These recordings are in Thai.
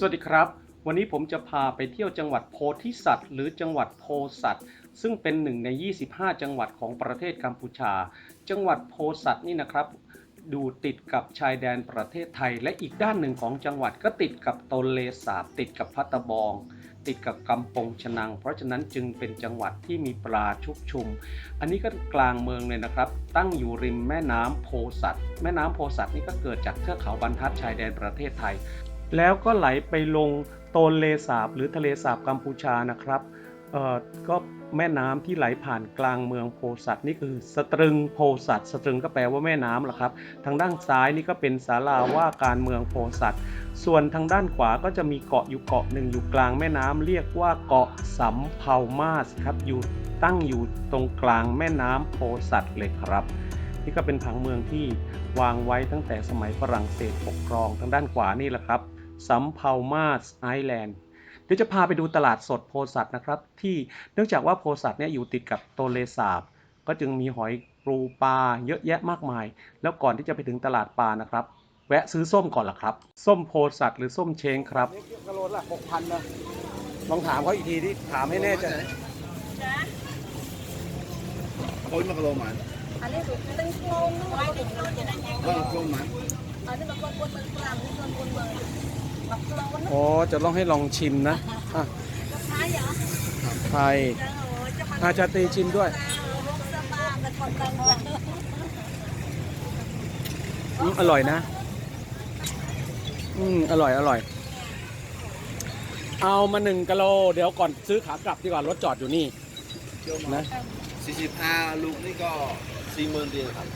สวัสดีครับ วันนี้ผมจะพาไปเที่ยวจังหวัดโพธิสัตว์ หรือจังหวัดโพสัตว์ ซึ่งเป็นหนึ่งใน 25 จังหวัดของประเทศกัมพูชา จังหวัดโพสัตว์นี่นะครับดูติดกับชายแดนประเทศไทย และอีกด้านหนึ่งของจังหวัดก็ติดกับโตนเลสาบติดกับพัตตะบอง ติดกับกำปงชนัง เพราะฉะนั้นจึงเป็นจังหวัดที่มีปลาชุกชุม อันนี้ก็กลางเมืองเลยนะครับ ตั้งอยู่ริมแม่น้ำโพสัตว์แม่น้ำโพสัตว์นี่ก็เกิดจากเทือกเขาบรรทัดชายแดนประเทศไทย แล้วก็ไหลไปลงโตนเลสาบหรือทะเลสาบกัมพูชานะครับเอ่อก็แม่น้ำที่ไหลผ่านกลางเมืองโพสัตว์นี่คือสตรึงโพสัตว์สตรึงก็แปลว่าแม่น้ำแหละครับ ทางด้านซ้ายนี่ก็เป็นศาลาว่าการเมืองโพสัตว์ส่วนทางด้านขวาก็จะมีเกาะอยู่เกาะหนึ่งอยู่กลางแม่น้ำเรียกว่าเกาะสำเภามาสครับอยู่ตั้งอยู่ตรงกลางแม่น้ำโพสัตว์เลยครับ นี่ก็เป็นผังเมืองที่วางไว้ตั้งแต่สมัยฝรั่งเศสปกครองทางด้านขวานี่แหละครับ สำเภามาสไอแลนด์เดี๋ยวจะพาไปดูตลาดสดโพสัตว์นะครับ ที่เนื่องจากว่าโพสัตว์เนี่ยอยู่ติดกับโตเลสาบ ก็จึงมีหอยปูปลาเยอะแยะมากมาย แล้วก่อนที่จะไปถึงตลาดปลานะครับ แวะซื้อส้มก่อนล่ะครับ ส้มโพสัตว์หรือส้มเชงครับกะโลละหกพันนะลองถามเขาอีกทีที่ถามให้แน่ใจ Khối mà lô mà อันนี้ถูกตึงโคลงด้วยตึงโคลงจะได้ยังไง Vâng, khô mà อันนี้มันคนคนเมืองกลางนี่คนคนเมืองแบบ โคลงนะอ๋อจะลองให้ลองชิมนะอะจะท้ายเหรอไทยจะโอ้จะมาอาชาตรีชิมด้วยรกสบากับคนกลางเมืองอืมอร่อยนะ อืมอร่อยอร่อย เอามาหนึ่งกิโล เดี๋ยวก่อนซื้อขากลับดีกว่ารถจอดอยู่นี่นะ45ลูกนี่ก็40,000เดียวครับ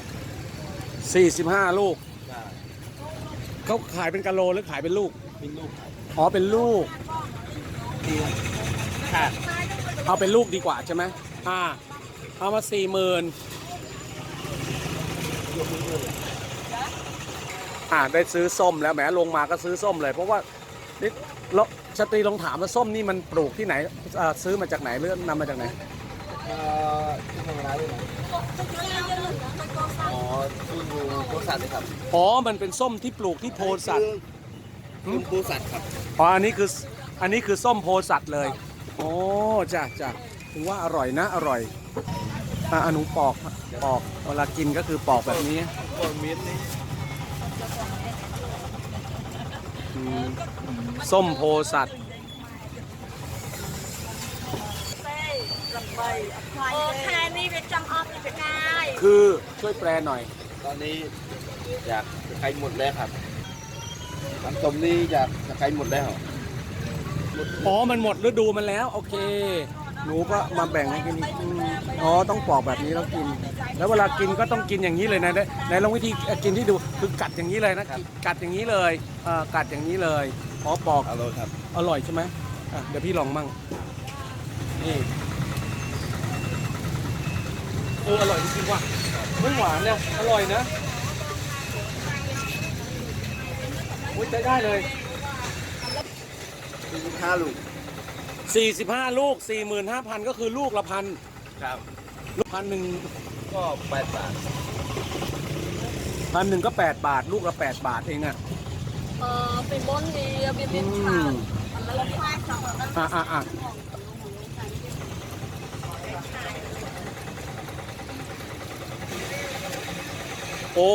สี่สิบห้าลูกใช่เขาขายเป็นกิโลหรือขายเป็นลูก เป็นลูกครับอ๋อเป็นลูกที่ขาดเอาเป็นลูกดีกว่าใช่ไหมอ่า เอามาสี่หมื่นอ่าได้ซื้อส้มแล้วแหมลงมาก็ซื้อส้มเลย เพราะว่านี่แล้วชาตรีลองถามว่าส้มนี่มันปลูกที่ไหนอ่าซื้อมาจากไหนหรือนำมาจากไหน เอ่อที่ทำร้านด้วยนะอ๋อคุณอยู่โพสัตว์เลยครับ อ๋อ มันเป็นส้มที่ปลูกที่โพสัตว์ คุณโพสัตว์ครับ อ๋อ อันนี้คือ อันนี้คือส้มโพสัตว์เลย โอ้จ้ะจ้ะถึงว่าอร่อยนะ อร่อยอะอนุปอก ปอก เวลากินก็คือปอกแบบนี้ก็เม็ดนี่อืมส้มโพสัตว์โอ้แค่นี้เป็นจำออฟเป็นไง คือช่วยแปลหน่อย ตอนนี้อยากจะใกล้หมดแล้วครับ น้ำส้มนี่อยากจะใกล้หมดแล้ว อ๋อ มันหมดฤดูมันแล้ว โอเค หนูก็มาแบ่งให้กินอีกอืมอ๋อ ต้องปอกแบบนี้แล้วกิน แล้วเวลากินก็ต้องกินอย่างนี้เลยนะได้ไหนลองวิธีเอ่อกินที่ดูคือกัดอย่างนี้เลยนะกัดอย่างนี้เลยเอ่อกัดอย่างนี้เลย อ๋อ ปอกอร่อยครับอร่อยใช่ไหมอะเดี๋ยวพี่ลองมั่ง นี่เอออร่อยจริงๆว่ะไม่หวานเนี่ยอร่อยนะ อุ้ยได้ได้เลย45ลูก45 ลูก 45,000 ก็คือลูกละพันครับลูกพันหนึ่งก็8บาทพันหนึ่งก็ 8 บาท ลูกละ 8 บาทเองอะเออเป็นบนดีเป็นเป็นชามันละฟ้าสองมันอะอะอะโอ้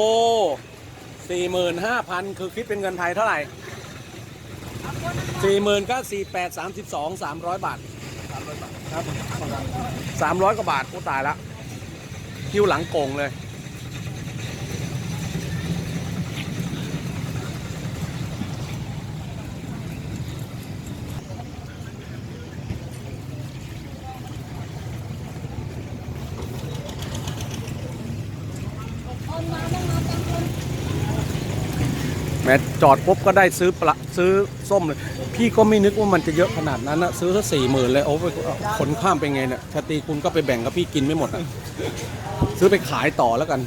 สี่หมื่นห้าพันคือคิดเป็นเงินไทยเท่าไหร่สี่หมื่นก็สี่แปดสามสิบสองสามร้อยบาทครับสามร้อยกว่าบาทกูตายละคิวหลังโกงเลย คนมาต้องมาเป็นคน แม้จอดปุ๊บก็ได้ซื้อปลาซื้อส้มเลย พี่ก็ไม่นึกว่ามันจะเยอะขนาดนั้นนะซื้อสักสี่หมื่นเลยโอ้ไปขนข้ามไปไงเนี่ยชาตรีคุณก็ไปแบ่งกับพี่กินไม่หมดอะซื้อไปขายต่อแล้วกัน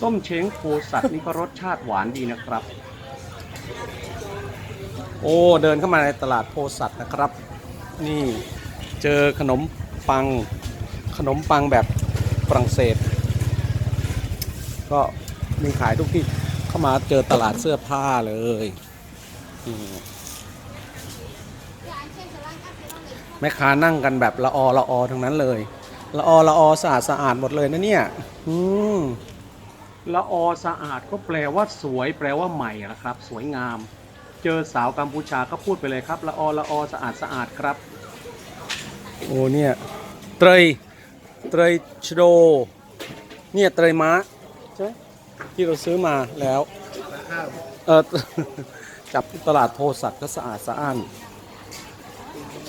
ส้มเช้งโพสัตว์นี่ก็รสชาติหวานดีนะครับ โอ้เดินเข้ามาในตลาดโพสัตว์นะครับ นี่เจอขนมปังขนมปังแบบฝรั่งเศส ก็มีขายทุกที่ เข้ามาเจอตลาดเสื้อผ้าเลยนี่แม่ค้านั่งกันแบบละออละออทั้งนั้นเลย ละออละออสะอาดสะอาดหมดเลยนะเนี่ย อืมละออสะอาดก็แปลว่าสวย แปลว่าใหม่นะครับ สวยงาม เจอสาวกัมพูชาก็พูดไปเลยครับ ละออละออสะอาดสะอาดครับ โอ้เนี่ยเตรยเตรยชโด เนี่ยเตรยม้าใช่ไหม ที่เราซื้อมาแล้วเออจับที่ตลาดโพสัตว์ก็สะอาดสะอ้าน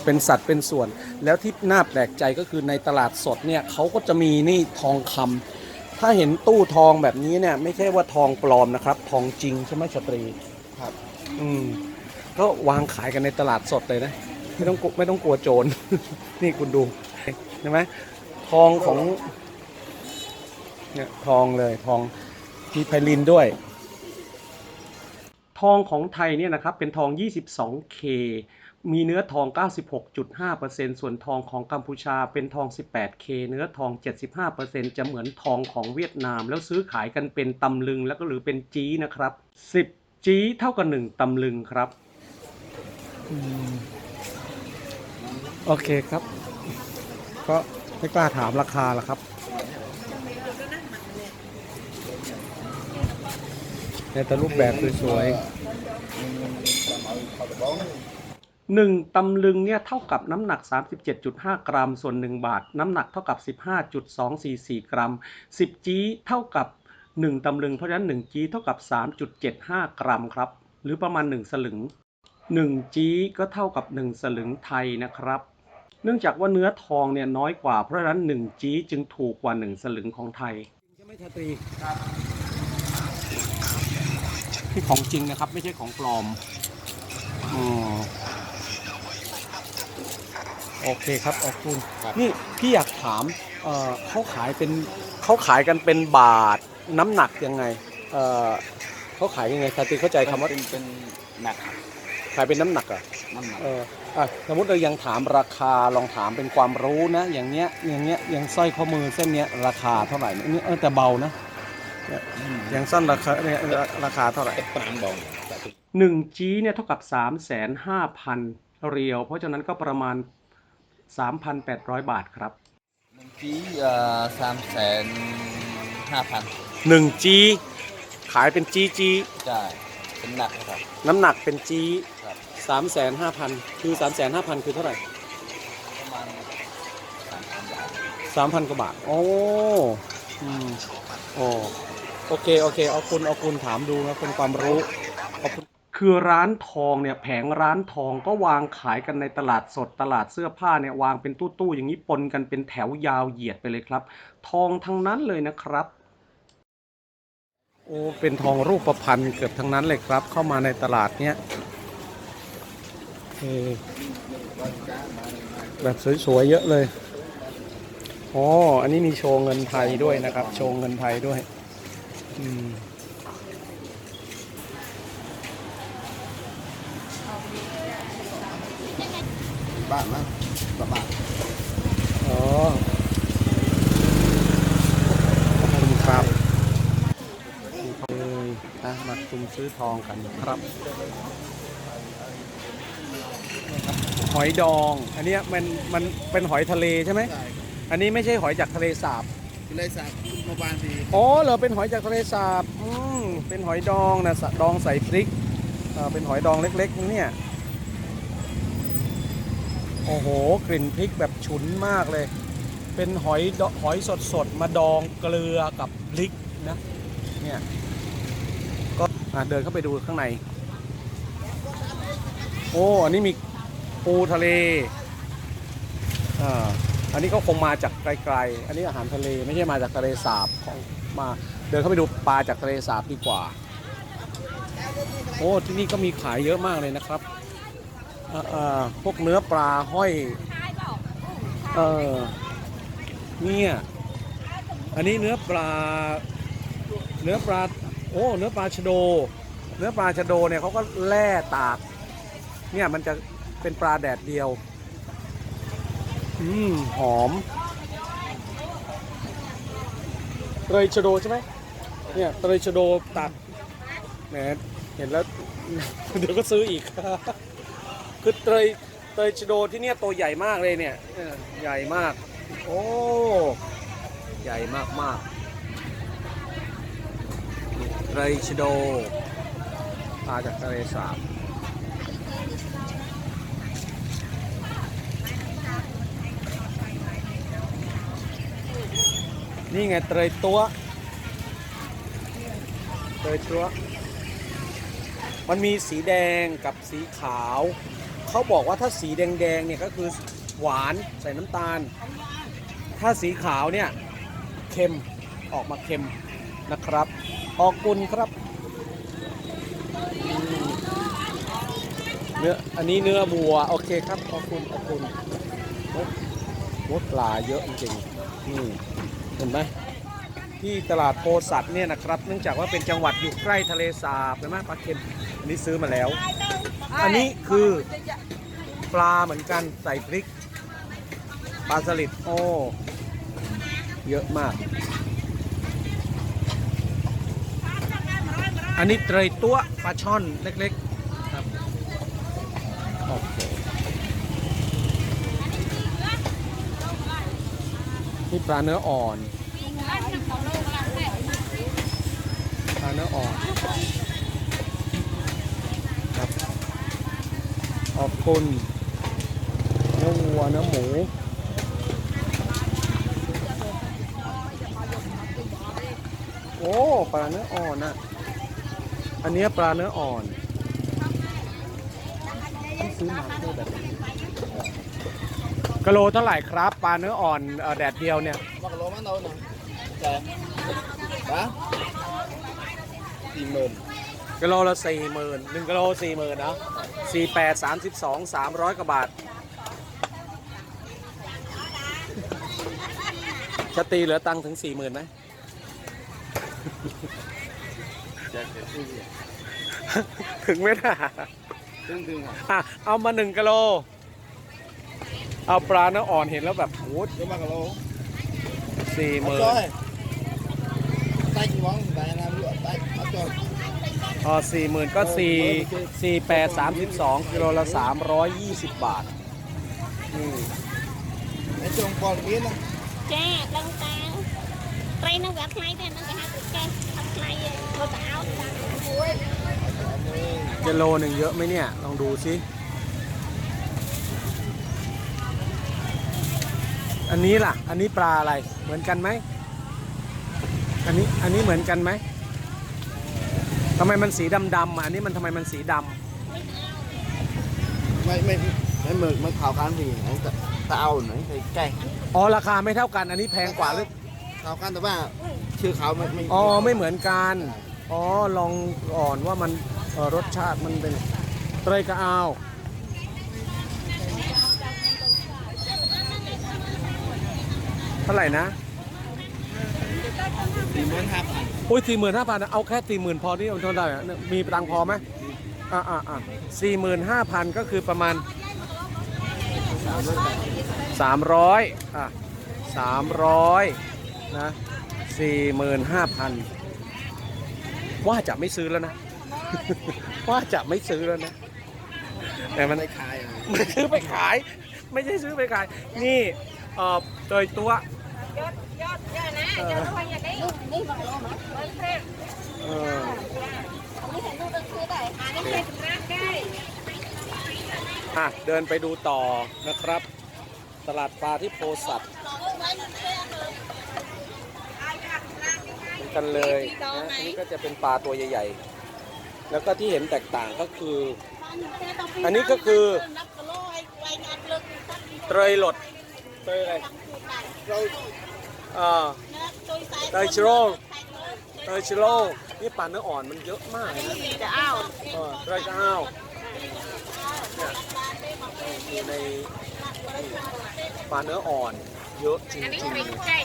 เป็นสัตว์เป็นส่วน แล้วที่น่าแปลกใจก็คือในตลาดสดเนี่ยเขาก็จะมีนี่ทองคำถ้าเห็นตู้ทองแบบนี้เนี่ย ไม่ใช่ว่าทองปลอมนะครับ ทองจริงใช่ไหมชาตรีครับ อืมก็วางขายกันในตลาดสดเลยนะ ไม่ต้องกลัวไม่ต้องกลัวโจร นี่คุณดูเห็นไหมทองของเนี่ยทองเลยทอง มีไพลินด้วย ทองของไทยเนี่ยนะครับเป็นทอง 22K มีเนื้อทอง 96.5%ส่วนทองของกัมพูชาเป็นทอง 18K เนื้อทอง 75%จะเหมือนทองของเวียดนาม แล้วซื้อขายกันเป็นตำลึงแล้วก็หรือเป็นจีนะครับ 10 จีเท่ากับ 1ตำลึงครับโอเคครับ ก็ไม่กล้าถามราคาละครับ เนี่ยแต่รูปแบบสวยๆหนึ่งตำลึงเนี่ยเท่ากับน้ำหนัก 37.5 กรัม ส่วน 1 บาท น้ำหนักเท่ากับ 15.244 กรัม 10 จีเท่ากับ 1 ตำลึง เพราะฉะนั้น 1 จีเท่ากับ 3.75 กรัมครับ หรือประมาณ 1 สลึง 1 จีก็เท่ากับ 1 สลึงไทยนะครับเนื่องจากว่าเนื้อทองเนี่ยน้อยกว่าเพราะฉะนั้น1จีจึงถูกกว่า 1 สลึงของไทยใช่ไหมชาตรีครับ ที่ของจริงนะครับ ไม่ใช่ของปลอมอ๋อโอเคครับขอบคุณครับนี่พี่อยากถามเอ่อเขาขายเป็นเขาขายกันเป็นบาทน้ำหนักยังไงเอ่อเขาขายยังไงชาตรีเข้าใจคำว่าเป็นเป็นหนักขายเป็นน้ำหนักเหรอะน้ำหนักเอออะสมมติเรายังถามราคาลองถามเป็นความรู้นะ อย่างเนี้ยอย่างเนี้ยอย่างสร้อยข้อมือเส้นเนี้ยราคาเท่าไหร่เนี่ยเนี่ยเออแต่เบานะอ ย่างสั้นราคาเนี่ยราคาเท่าไหร่ปรางบองหนึ่งจีเนี่ยเท่ากับสามแสนห้าพันเรียว เพราะฉะนั้นก็ประมาณสามพันแปดร้อยบาทครับหนึ่งจีเอ่อสามแสนห้าพันหนึ่งจีขายเป็นจีจีใช่เป็นหนักครับ น้ำหนักเป็นจีครับสามแสนห้าพันคือสามแสนห้าพันคือเท่าไหร่ประมาณสามพันบาทสามพันกว่าบาท โอ้ อืมโอ้ โอเคโอเคเอาคุณเอาคุณถามดูนะเป็นความรู้ขอบคุณคือร้านทองเนี่ยแผงร้านทองก็วางขายกันในตลาดสดตลาดเสื้อผ้าเนี่ยวางเป็นตู้ๆอย่างนี้ปนกันเป็นแถวยาวเหยียดไปเลยครับ ทองทั้งนั้นเลยนะครับ โอ้เป็นทองรูปประพันธ์เกือบทั้งนั้นเลยครับ เข้ามาในตลาดเนี้ยแบบสวยๆเยอะเลยอ๋ออันนี้มีโชว์เงินไทยด้วยนะครับ โชว์เงินไทยด้วย บ้านมั้งประมาณอ๋อขอบคุณครับเลยนะมาคุมซื้อทองกันครับหอยดอง อันนี้มันมันเป็นหอยทะเลใช่ไหม อันนี้ไม่ใช่หอยจากทะเลสาบกิเลสักเมื่อวานดีอ๋อเหรอเป็นหอยจากทะเลสาบอืมเป็นหอยดองนะดองใส่พริกเอ่อเป็นหอยดองเล็กๆนะเนี่ยโอ้โหกลิ่นพริกแบบฉุนมากเลย เป็นหอยหอยสดๆมาดองเกลือกับพริกนะเนี่ยก็เดินเข้าไปดูข้างใน โอ้อันนี้มีปูทะเลอ่า อันนี้ก็คงมาจากไกลๆ อันนี้อาหารทะเลไม่ใช่มาจากทะเลสาบของมาเดินเข้าไปดูปลาจากทะเลสาบดีกว่า โอ้ที่นี่ก็มีขายเยอะมากเลยนะครับอ่าพวกเนื้อปลาห้อยเออเนี่ยอันนี้เนื้อปลา เนื้อปลาโอ้เนื้อปลาชะโด เนื้อปลาชะโดเนี่ยเขาก็แล่ตากเนี่ยมันจะเป็นปลาแดดเดียว อืมหอมเตยชะโดใช่ไหมเนี่ยเตยชะโดตัดแหมเห็นแล้ว เดี๋ยวก็ซื้ออีก คือเตยเตยชโดที่เนี่ยตัวใหญ่มากเลยเนี่ยใหญ่มาก โอ้ ใหญ่มากมากเตยชโดมาจากทะเลสาบ นี่ไงเตยตัวเตยตัว มันมีสีแดงกับสีขาว เขาบอกว่าถ้าสีแดงๆเนี่ยก็คือหวานใส่น้ำตาล ถ้าสีขาวเนี่ยเค็มออกมาเค็มนะครับ ออกกุนครับ เนื้อ อันนี้เนื้อบัว โอเคครับ ออกกุนออกกุนโอ้โหปลาเยอะจริงๆนี่ ห็นไหมที่ตลาดโพสัตว์เนี่ยนะครับ เนื่องจากว่าเป็นจังหวัดอยู่ใกล้ทะเลสาบเห็นไหมปลาเค็มอันนี้ซื้อมาแล้ว อันนี้คือปลาเหมือนกันใส่พริก ปลาสลิดโอ้เยอะมาก อันนี้เตยตัวปลาช่อนเล็กๆครับโอเค นี่ปลาเนื้ออ่อนปลาเนื้ออ่อนครับขอบคุณเนื้อวัวเนื้อหมูโอ้ปลาเนื้ออ่อนน่ะ อันนี้ปลาเนื้ออ่อนซื้อมาเพื่อแบบะโลเท่าไหร่ครับปลาเนื้ออ่อนเอ่อแดดเดียวเนี่ยมากโลมันเอาหน่อยใช่ฮะสี่หมื่นกิโลละสี่หมื่นหนึ่งกิโลสี่หมื่นนะสี่แปดสามสิบสองสามร้อยกว่าบาทจะตีเหลือตังค์ถึงสี่หมื่นไหมใช่ใช่ถึงไหมนะตึ้งตึ้งอะอะเอามาหนึ่งกิโล เอาปลาเนื้ออ่อนเห็นแล้วแบบโอ้ เดี๋ยวมากโล สี่ห เอา มื่น จ้อยใต้กี่วังใต้น้ำเลือดใต้เอาจ้อย อ๋อสี่หมื่นก็สี่สี่แปดสามสิบสองกิโลละสามร้อยยี่สิบบาทอืม ไอ้ตรงปอนนี้นะ ចាដឹងតាត្រីនឹងវាថ្លៃតែនឹងគេហៅកេះអត់ថ្លៃទេធ្វើតែអោតតាមមួយ กิโลหนึ่งเยอะไหมเนี่ย ลองดูสิ อันนี้ล่ะ อันนี้ปลาอะไร เหมือนกันไหม อันนี้ อันนี้เหมือนกันไหมทำไมมันสีดำๆอะอันนี้มันทำไมมันสีดำไม่ไม่ไม่เหมือนมันขาวกันสิไอ้ตะตะเอาหน่อยใส่ใกล้อ๋อราคาไม่เท่ากัน อันนี้แพงกว่าหรือขาวกันแต่ว่าชื่อเขาไม่ไม่อ๋อไม่เหมือนกัน อ๋อลองอ่อนว่ามันเอ่อรสชาติมันเป็นเตยกะอา เท่าไหร่นะสี่หมื่นห้าพันโอ้ยสี่หมื่นห้าพันเอาแค่สี่หมื่นพอที่เอาเท่าไหร่อะเนี่ยมีตังค์พอไหมอ่าอ่าอ่าสี่หมื่นห้าพันก็คือประมาณสามร้อยอะสามร้อยนะสี่หมื่นห้าพันว่าจะไม่ซื้อแล้วนะ ว่าจะไม่ซื้อแล้วนะ แต่มัน ไม่ขายอะไม่ซื้อไปขาย ไม่ใช่ซื้อไปขาย นี่ เอ่อโดยตัว យត់យត់យ៉ាណាយត់ហ្នឹងយ៉ាងនេះនេះមកលោមកមើលព្រែក เออ នេះតែនោះទៅធ្វើដែរអានេះគេសម្រាប់គេ อ่ะเดินไปดูต่อนะครับ ตลาดปลาที่โพสัตว์เหมือนกันเลยนะอันนี้ก็จะเป็นปลาตัวใหญ่ๆ แล้วก็ที่เห็นแตกต่างก็คือ อันนี้ก็คือ เตยหลด เตยอะไรเราอ่าเตยชิโร่เตยชิโร่นี่ปลาเนื้ออ่อนมันเยอะมากเลยนะจะอ้าวเออเตยก้าวเนี่ยอยู่ในปลาเนื้ออ่อนเยอะจริงอันนี้ๆเป็นไก่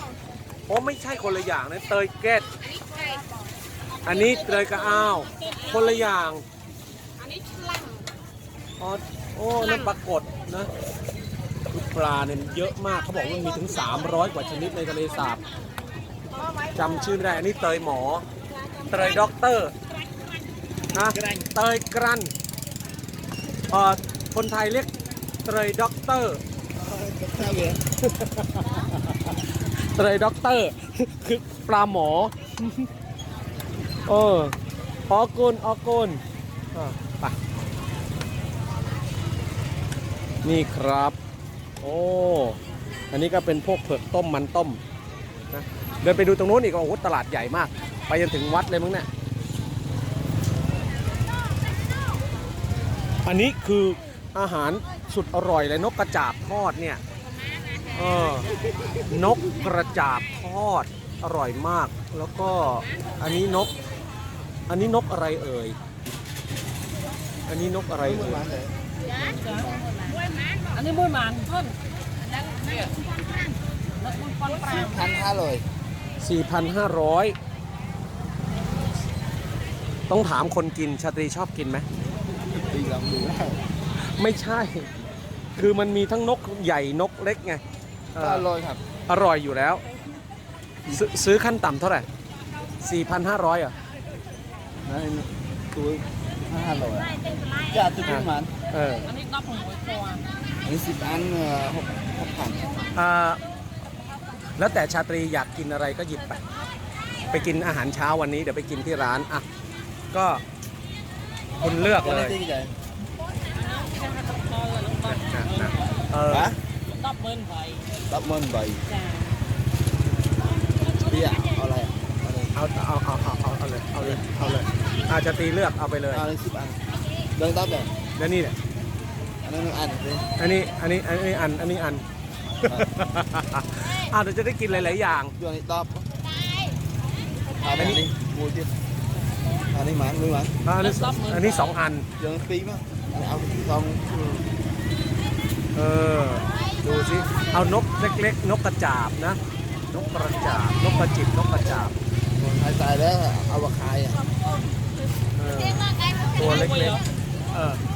เพราะไม่ใช่คนละอย่างนะเตยเกตอันนี้ไก่อันนี้เตยกระอ้าว คนละอย่าง อันนี้ฉลังอ๋อโอ้นั่นปรากฏนะคือ ปลาเนี่ยเยอะมากเขาบอกว่ามีถึง 300 กว่าชนิดในทะเลสาบจำชื่อไม่ได้อันนี้เตยหมอ เตยด็อกเตอร์นะเตยกรันเอ่อคนไทยเรียกไตรด็อกเตอร์เลยด็อกเตอร์คือปลาหมอเออออกุลออกุลอะไปนี่ครับ อ้ อันนี้ก็เป็นพวกเผือกต้มมันต้มนะเดินไปดูตรงนู้นอีกโอ้โหตลาดใหญ่มาก ไปจนถึงวัดเลยมั้งเนี่ย อันนี้คืออาหารสุดอร่อยเลยนกกระจาบทอดเนี่ยเออนกกระจาบทอดอร่อยมาก แล้วก็อันนี้นก อันนี้นกอะไรเอ่ย อันนี้นกอะไรเอ่ย อันนี้มวยหมันเพิ่นเนี่ยนักมวยปอนปลาพันห้าเลย4,500 ต้องถามคนกินชาตรีชอบกินไหม ตีลองดูได้ไม่ใช่ คือมันมีทั้งนกใหญ่นกเล็กไงเอก็ออร่อยครับ อร่อยอยู่แล้ว ซื้อซื้อขั้นต่ำเท่าไหร่ 4,500อะนั่นตัวห้าร้อยจะตัวเป็นมันเอออันนี้ตับหมูตัว อันนี้สิบอันเอ่อหกหกพันอ่าแล้วแต่ชาตรีอยากกินอะไรก็หยิบไป ไปกินอาหารเช้าวันนี้เดี๋ยวไปกินที่ร้านอะก็คุณเลือกเลยที่ใหญ่นะนะเออฮะตับเบิ้ลไปรับมันใบจ้าเบี้ยเอาอะไรอะเอาเลยเอาเอาเอาเอาเอาเอาเลยเอาเลยเอาเลยอาชาตรีเลือกเอาไปเลยเอาเลยสิบอันเดินตับเลยแล้วนี่เนี่ย อันนั้นหนึ่งอันเลยอันนี้อันนี้อันนี้อันอันนี้อันอ่าเดี๋ยวจะได้กินหลาย ๆ อย่างตัวนี้ตับอันนี้งูที่อันนี้หมันมือหมันอ่าอันนี้อันนี้สองอันยังปีมั้งเอาสองเออ ดูสิเอานกเล็ก ๆ นกกระจาบนะ นกกระจาบ นกกระจิบนกกระจาบตายตายแล้วเอาบะคายอะเออตัวเล็ก ๆ เอออ่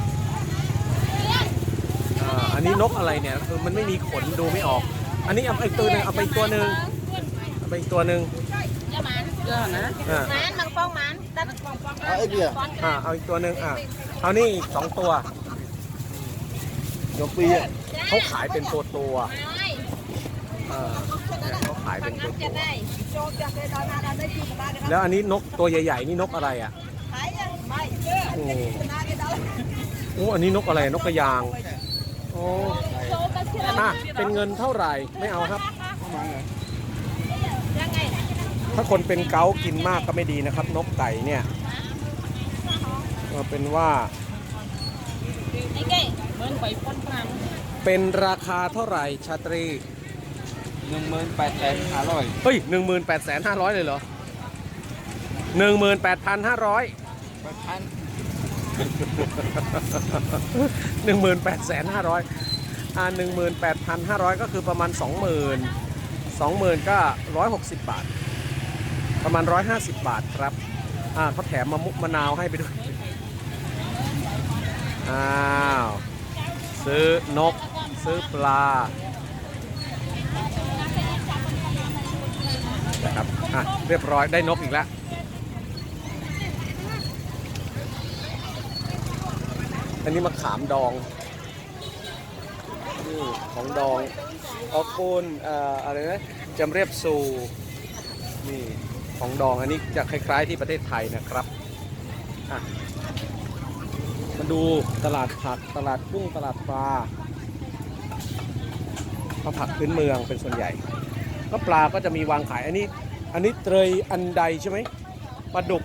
าอันนี้นกอะไรเนี่ยคือมันไม่มีขนดูไม่ออก อันนี้เอาไปอีกตัวหนึงเอาไปอีกตัวหนึ่งเอาไปอีกตัวหนึ่ง Ya man. เยอะนะอ่า Man, mang phong man. Đặt เอาไอ้เบี้ยอ่าเอาอีกตัวหนึ่งอ่าเอานี่อีกสองตัว ยกปีอะเขาขายเป็นตัวตัว Rồi. ๆเออเนี่ยเขาขายเป็นตัว Ăn ตัว cho đây. แล้วอันนี้นกตัวใหญ่ๆนี่นกอะไรอะ Thấy chưa? Mày. โอ้โอ้อันนี้นกอะไรนกกระยาง โอ้ Số ta chưa อะเป็นเงินเท่าไหร่ไม่เอาครับ ra ngày. ถ้าคนเป็นเกาต์กินมากก็ไม่ดีนะครับ นกไก่เนี่ยเอาเป็นว่า Đi kì. เบิ้ลไปปอนปลาเป็นราคาเท่าไหร่ชาตรีหนึ่งหมื่นแปดแสนห้าร้อยเฮ้ยหนึ่งหมื่นแปดแสนห้าร้อยเลยเหรอหนึ่งหมื่นแปดพันห้าร้อยแปดพัน หนึ่งหมื่นแปดแสนห้าร้อยอ่าหนึ่งหมื่นแปดพันห้าร้อยก็คือประมาณสองหมื่นสองหมื่นก็ร้อยหกสิบบาท ประมาณร้อยห้าสิบบาทครับ อ่าเขาแถมมะมุกมะนาวให้ไปด้วย อ้าว ซื้อนก ซื้อปลานะครับ อะ เรียบร้อยได้นกอีกแล้ว อันนี้มะขามดองนี่ของดองออกคูนเอ่ออะไรนะจำเรียบสูนี่ของดองอันนี้จะคล้าย ๆ ที่ประเทศไทยนะครับอะมาดูตลาดผักตลาดกุ้งตลาดปลาก็ผักพื้นเมืองเป็นส่วนใหญ่ ก็ปลาก็จะมีวางขายอันนี้ อันนี้เตยอันใดใช่ไหมปลาดุก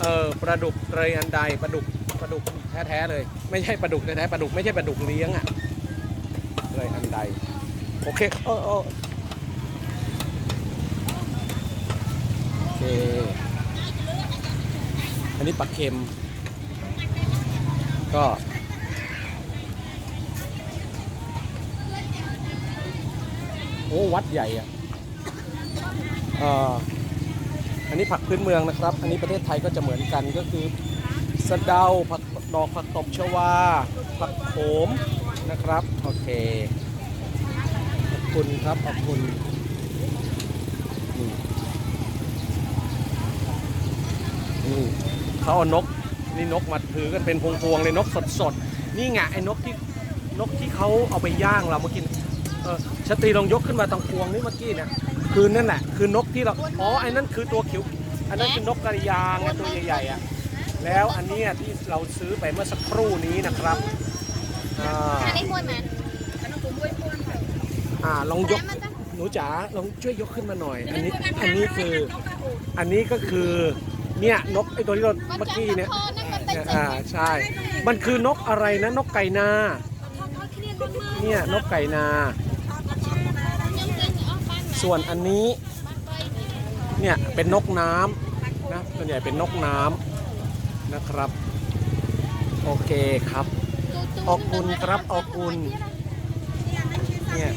เออปลาดุกเตยอันใดปลาดุก ปลาดุกแท้ๆเลย ไม่ใช่ปลาดุกแท้ๆปลาดุกไม่ใช่ปลาดุกเลี้ยงอะเตยอันใด โอเคเออเออโอเค อันนี้ปลาเค็ม ก็โอ้วัดใหญ่อะเอ่ออันนี้ผักพื้นเมืองนะครับ อันนี้ประเทศไทยก็จะเหมือนกันก็คือ สะเดาผักดอกผักตบชวา ผักโขมนะครับ โอเค ขอบคุณครับ ขอบคุณนี่เขาเอานก นี่นกมาถือกันเป็นพวงๆเลยนกสดๆ นี่ไงไอ้นกที่นกที่เขาเอาไปย่างเราเมื่อกี้เออชตรีลองยกขึ้นมาตรงพวงนี้เมื่อกี้เนี่ยคือนั่นแหละคือนกที่เรา อ๋อไอ้นั่นคือตัวเขียว อันนั้นคือนกกระยางไงตัวใหญ่ๆอะ แล้วอันเนี้ยที่เราซื้อไปเมื่อสักครู่นี้นะครับอ่าอันนี้ม้วนมันอ่าลองยกแล้วมันจะหนูจ๋าลองช่วยยกขึ้นมาหน่อย อันนี้อันนี้คืออันนี้ก็คือเนี่ยนกไอ้ตัวที่เรามันเมื่อจะกี้เนี่ยคอนั่นมันเป็นเนี่ยเจ็อ่าใช่ มันคือนกอะไรนะนกไก่นาเนี่ยนกไก่นายังกินออกบ้านส่วนอันนี้บ้านไปเนี่ยเป็นนกน้ำนะส่วนใหญ่เป็นนกน้ำ นะครับ โอเคครับ ออกคุณครับออกคุณเนี่ย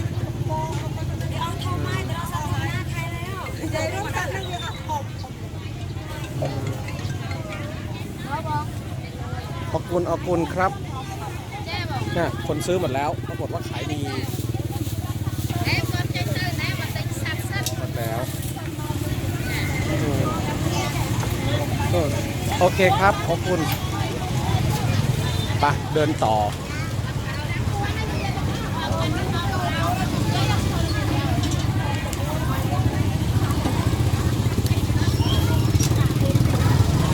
ออกคุณออกคุณครับแจ้บอกเนี่ยคนซื้อหมดแล้วปรากฏว่าขายดีเอ๊ะมันจะเจอนะมันจะสับสับหมดแล้วอืมเออ โอเคครับ ขอบคุณไปเดินต่อ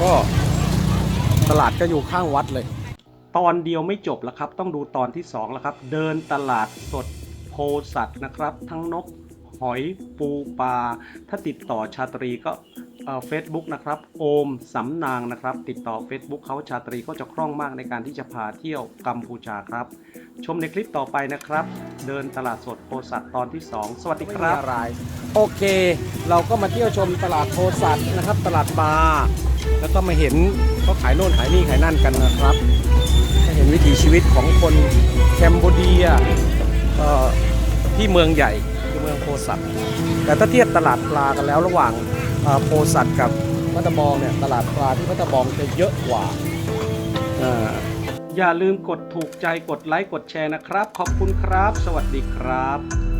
ก็ตลาดก็อยู่ข้างวัดเลย ตอนเดียวไม่จบแล้วครับ ต้องดูตอนที่2แล้วครับ เดินตลาดสดโพสัตว์นะครับ ทั้งนก หอยปูปลาถ้าติดต่อชาตรีก็ เฟซบุ๊กนะครับโอมสำนางนะครับ ติดต่อ Facebook เขาชาตรีก็จะคล่องมากในการที่จะพาเที่ยวกัมพูชาครับ ชมในคลิปต่อไปนะครับ เดินตลาดสดโพสัตตอนที่ 2 สวัสดีครับอะไรโอเค เราก็มาเที่ยวชมตลาดโพสัตนะครับ ตลาดปลาแล้วก็มาเห็นเขาขายโน่นขายนี่ขายนั่นกันนะครับเห็นวิถีชีวิตของคนแคมโบเดียเอ่อที่เมืองใหญ่คือเมืองโพสัตแต่ถ้าเทียบตลาดปลากันแล้วระหว่าง โพสัตกับพัตบองเนี่ยตลาดปลาที่พัตบองจะเยอะกว่าอ่าอย่าลืมกดถูกใจกดไลค์กดแชร์นะครับ ขอบคุณครับ สวัสดีครับ